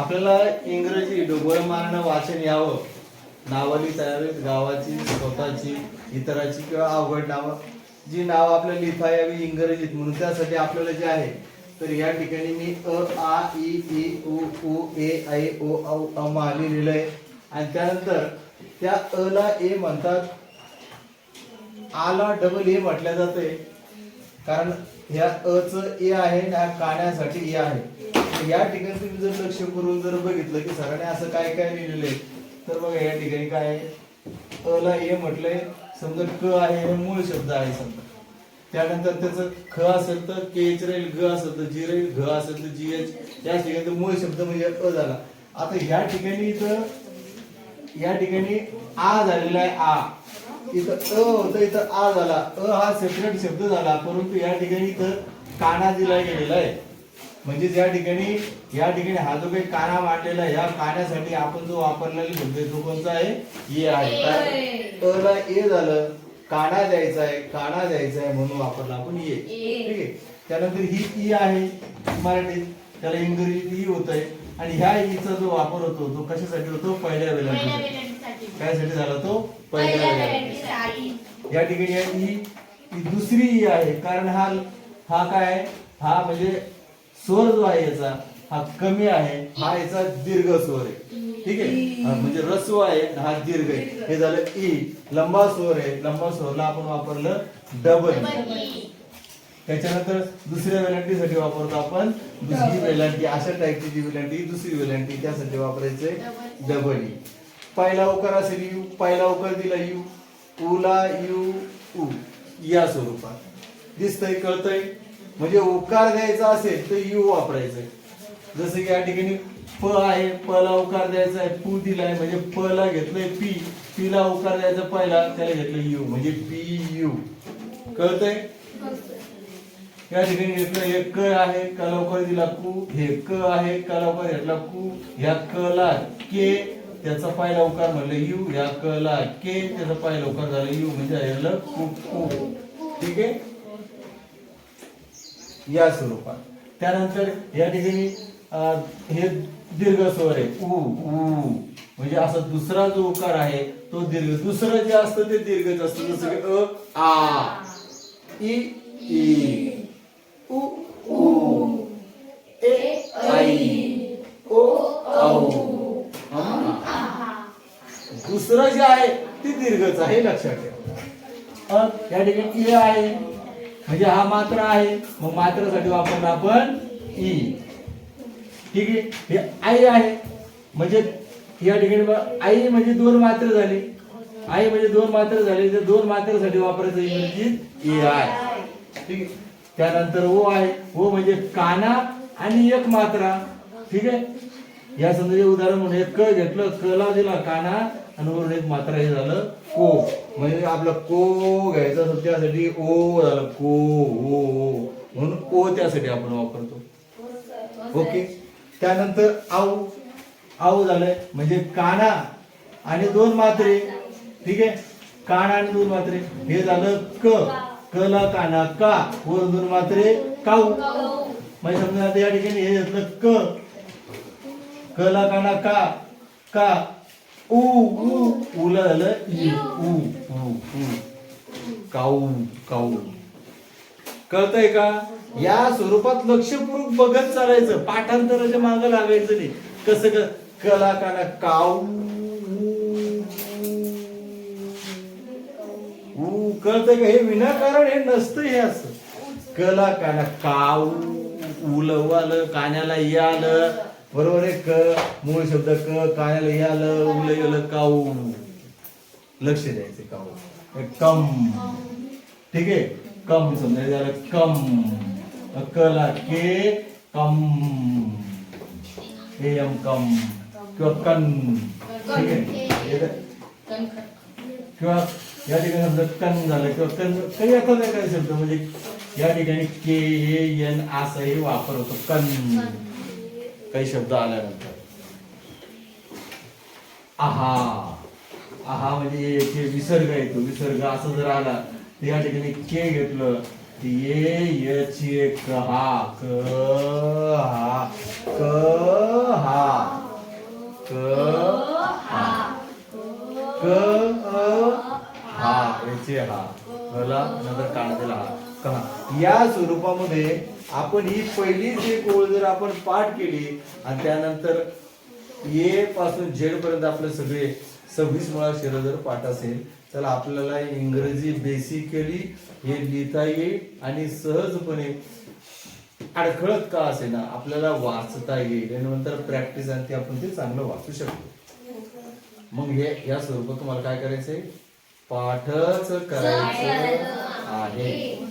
आपल्याला इंग्रजी ढोबळ मारणं वाचन यावं. नावाली तयारीत गावाची स्वतःची इतराची किंवा अवघड नावं. जी नावं आपल्याला लिहिता यावी इंग्रजीत म्हणून त्यासाठी आपल्याला जे आहे तर या ठिकाणी मी अ आ इ ई उ उ ए ऐ ओ औ अम लिहिलेलं आहे आणि त्यानंतर त्या अ ला ए म्हणतात आला डबल ए म्हटल्या जाते. कारण ह्या अ च ए आहे आणि ह्या काण्यासाठी ए आहे. या ठिकाणी तुम्ही जर लक्ष करून जर बघितलं की सरांनी असं काय काय लिहिलेलं आहे तर बघा या ठिकाणी काय आहे? अ ला ए म्हटलंय समजा क आहे हे मूळ शब्द आहे समजा. त्यानंतर त्याचं ख असेल तर के एच राहील ग असेल तर जी राहील घ असेल तर जी एच. या ठिकाणी मूळ शब्द म्हणजे अ झाला. आता ह्या ठिकाणी इथं या ठिकाणी आ झालेला आहे आ. इथं अ होतं इथं आ झाला. अ हा सेपरेट शब्द झाला परंतु या ठिकाणी इथं काना दिला गेलेला आहे. म्हणजे या ठिकाणी या ठिकाणी हा जो काही काना मांडलेला या काण्यासाठी आपण जो वापरलेला शब्द आहे तो कोणता आहे? ये आहे. ला ए झालं काना द्यायचा आहे काना द्यायचा आहे म्हणून वापरला आपण ये ठीक आहे? त्यानंतर ही ई आहे मराठीत त्याला इंग्रजीत ई होत आहे. आणि ह्या ईचा जो वापर होतो तो कशासाठी होतो? पहिल्या वेळेला कायसाठी झाला तो? पहिल्या वेळेला या ठिकाणी ही दुसरी ई आहे. कारण हा हा काय आहे? हा म्हणजे स्वर जो आहे याचा हा कमी आहे हा याचा दीर्घ स्वर आहे. ठीक आहे? म्हणजे रस्व आहे हा दीर्घ आहे. हे झालं ई. लंबा स्वर आहे. लंबा स्वरला आपण वापरलं डबल. त्याच्यानंतर दुसऱ्या वेलांटीसाठी वापरतो आपण दुसरी वेलांटी. अशा टाईपची जी वेलांटी दुसरी वेलांटी. त्यासाठी वापरायचे डबल ई. पहिला उकार असेल यू पहिला उकार दिला यू उला यू उ. या स्वरूपात. दिसतंय कळतंय? म्हणजे उकार द्यायचा असेल तर यू वापरायचंय. जसं की या ठिकाणी प आहे प ला उकार द्यायचा आहे पू दिलाय म्हणजे प ला घेतलंय पी पी ला उकार द्यायचा पहिला त्याला घेतलं यू म्हणजे पी यू कळतंय? या ठिकाणी घेतलं हे क आहे कला लवकर दिला कू हे क आहे कला लवकर घेतला कू ह्या क ला के त्याचा पहिला उकार म्हणलं यू या क ला के त्याचा पहिला उकार झाला यू म्हणजे कू कू. ठीक आहे? या स्वरूपात. त्यानंतर या ठिकाणी हे दीर्घ स्वर आहे. उ उ म्हणजे असा दुसरा जो उकार आहे तो दीर्घ. दुसरं जे असतं ते दीर्घच असतं. जसं की अ आ इ ई उ ऊ ए आई ओ औ. दुसरं जे आहे ते दीर्घच आहे. लक्षात ठेवा. या ठिकाणी ई आहे. म्हणजे हा मात्र आहे. मग मात्रासाठी वापरला आपण ई. ठीक आहे? हे आई आहे. म्हणजे या ठिकाणी आई म्हणजे दोन मात्र झाली. आई म्हणजे दोन मात्र झाले. तर दोन मात्रासाठी वापरायचं इंग्रजीत ए आय. ठीक आहे? त्यानंतर ओ आहे. ओ म्हणजे काना आणि एक मात्रा. ठीक आहे? या संदर्भात उदाहरण म्हणून एक क घेतलं. क ला दिला काना आणि वरून एक मात्र हे झालं को. म्हणजे आपलं को घ्यायचं असतो त्यासाठी ओ झालं को ओ म्हणून ओ त्यासाठी आपण वापरतो. ओके? त्यानंतर आऊ. आऊ झालंय. म्हणजे काना आणि दोन मात्रे. ठीक आहे? काना आणि दोन मात्रे. हे झालं क. कला काना का. वर दोन मात्रे. काऊ. म्हणजे समजा आता या ठिकाणी हे घेतलं क. कला काना का. का. उ उ उला झालं इ उ उ उ काऊ काऊ कळतंय का? या स्वरूपात लक्षपूर्वक बघत चालायचं. पाठांतराच्या मागं लागायचं नाही. कसं क कला काना काऊ ऊ कळतंय का? हे विनाकारण हे नसतं हे असं. कला काना काऊ उलवालं कानाला यालं. आलं बरोबर आहे क मूळ शब्द क काण्याला याल उल आलं काऊ. लक्ष द्यायचं काऊ. कम. ठीक आहे? कम समजा हे झालं कम. कला के कम. ए यम कम. किंवा कन. ठीक आहे? किंवा या ठिकाणी समजा कन झालं किंवा कन. काही आता नाही काही शब्द म्हणजे या ठिकाणी के ए एन असाही वापर होतो कन. काही शब्द आल्यानंतर. आहा. आहा म्हणजे एक विसर्ग येतो विसर्ग असं जर आला तर या ठिकाणी के घेतलं ये यच ये कहा क हा क हा. क हा. क हा. याचे हा. मला नंतर कानातील कहा या स्वरूपामध्ये आपण ही पहिली जी ओळ जर आपण पाठ केली आणि त्यानंतर ए पासून झेड पर्यंत आपले सगळे सव्वीस मुळाक्षर जर पाठ असेल तर आपल्याला इंग्रजी बेसिकली हे लिहिता येईल आणि सहजपणे अडखळत का असे ना आपल्याला वाचता येईल. आणि नंतर प्रॅक्टिस आणि ते आपण ते चांगलं वाचू शकतो. मग हे या स्वरूपात तुम्हाला काय करायचं आहे पाठच करायचं आहे.